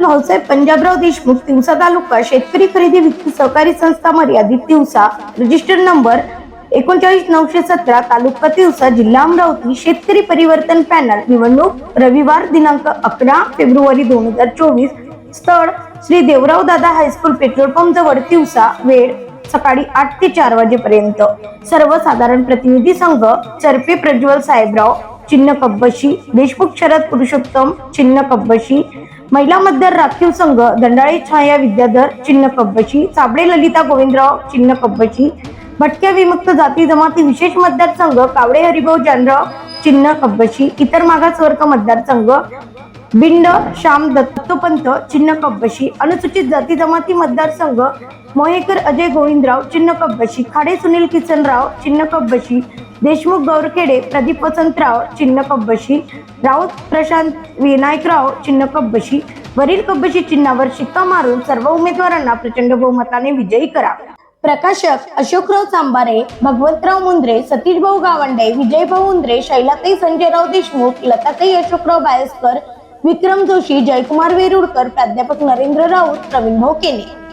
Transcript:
भाऊसाहेब पंजाबराव देशमुख तिवसा तालुका शेतकरी खरेदी विक्री सहकारी संस्था मर्यादित तिवसा. रजिस्टर नंबर एकोणचाळीस नऊशे सतरा तालुका तिवसा जिल्हा अमरावती शेतकरी परिवर्तन पॅनल निवडणूक रविवार दिनांक अकरा फेब्रुवारी दोन हजार चोवीस. स्थळ श्री देवराव दादा हायस्कूल पेट्रोल पंप जवळ तिवसा वेळ सकाळी आठ ते चार वाजेपर्यंत. सर्वसाधारण प्रतिनिधी संघ चरपे प्रज्वल साहेबराव चिन्ह कब्बशी देशमुख शरद पुरुषोत्तम चिन्ह कब्बशी महिला मतदार राखीव संघ दंडाळे छाया विद्याधर चिन्ह कब्बशी साबळे ललिता गोविंदराव चिन्ह कब्बशी भटक्या विमुक्त जाती जमाती विशेष मतदारसंघ कावडे हरिभाऊ जानराव चिन्ह कब्बशी इतर मागासवर्ग मतदारसंघ बिंड श्याम दत्तोपंत चिन्ह कब्बशी अनुसूचित जाती जमाती मतदारसंघ मोहेकर अजय गोविंदराव चिन्ह कब्बशी खाडे सुनील किसनराव चिन्ह कब्बशी देशमुख गौरखेडे प्रदीप वसंतराव चिन्ह कब्बशी राऊत प्रशांत विनायकराव चिन्ह कब्बशी वरील कब्बशी चिन्हावर शिक्का मारून सर्व उमेदवारांना प्रचंड बहुमताने विजयी करा. प्रकाशक अशोकराव चांबारे भगवंतराव मुंद्रे सतीशभाऊ गावंडे विजयभाऊ उंद्रे शैलाताई संजयराव देशमुख लताताई अशोकराव बायस्कर विक्रम जोशी जयकुमार वेरुळकर प्राध्यापक नरेंद्र राऊत प्रवीण भाऊ केने